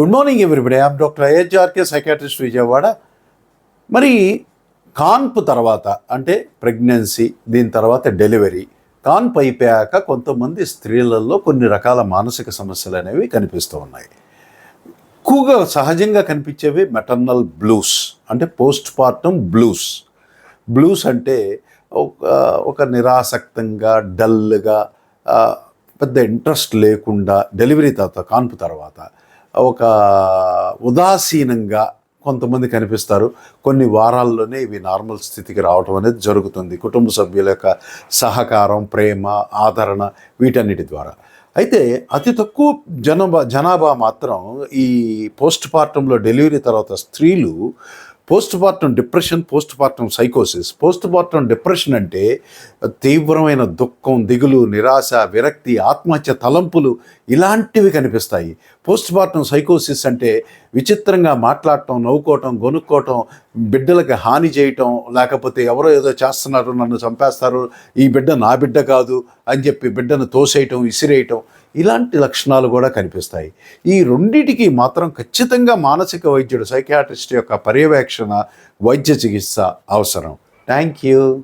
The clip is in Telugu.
Good morning everybody I'm doctor IHRK psychiatrist Vijayawada. మరి కాన్పు తర్వాత అంటే ప్రెగ్నెన్సీ దీని తర్వాత డెలివరీ కాన్పు అయిపోయాక కొంతమంది స్త్రీలలో కొన్ని రకాల మానసిక సమస్యలు అనేవి కనిపిస్తూ ఉన్నాయి. ఎక్కువగా సహజంగా కనిపించేవి మెటర్నల్ బ్లూస్ అంటే పోస్ట్ పార్టం బ్లూస్ బ్లూస్ అంటే ఒక ఒక నిరాసక్తంగా డల్గా పెద్ద ఇంట్రెస్ట్ లేకుండా డెలివరీ తర్వాత కాన్పు తర్వాత. ఒక ఉదాసీనంగా కొంతమంది కనిపిస్తారు. కొన్ని వారాల్లోనే ఇవి నార్మల్ స్థితికి రావటం అనేది జరుగుతుంది. కుటుంబ సభ్యుల యొక్క సహకారం ప్రేమ ఆదరణ వీటన్నిటి ద్వారా. అయితే అతి తక్కువ జనాభా జనాభా మాత్రం ఈ పోస్ట్ పార్టంలో డెలివరీ తర్వాత స్త్రీలు postpartum depression postpartum సైకోసిస్. పోస్ట్ పార్టం డిప్రెషన్ అంటే తీవ్రమైన దుఃఖం దిగులు నిరాశ విరక్తి ఆత్మహత్య తలంపులు ఇలాంటివి కనిపిస్తాయి. పోస్ట్ పార్టం సైకోసిస్ అంటే విచిత్రంగా మాట్లాడటం నవ్వుకోవటం గొనుక్కోవటం బిడ్డలకి హాని చేయటం లేకపోతే ఎవరో ఏదో చేస్తున్నారు నన్ను చంపేస్తారు ఈ బిడ్డ నా బిడ్డ కాదు అని చెప్పి బిడ్డను తోసేయటం విసిరేయటం ఇలాంటి లక్షణాలు కూడా కనిపిస్తాయి. ఈ రెండింటికి మాత్రం ఖచ్చితంగా మానసిక వైద్యుడు సైకియాట్రిస్ట్ యొక్క పర్యవేక్షణ వైద్య చికిత్స అవసరం. Thank you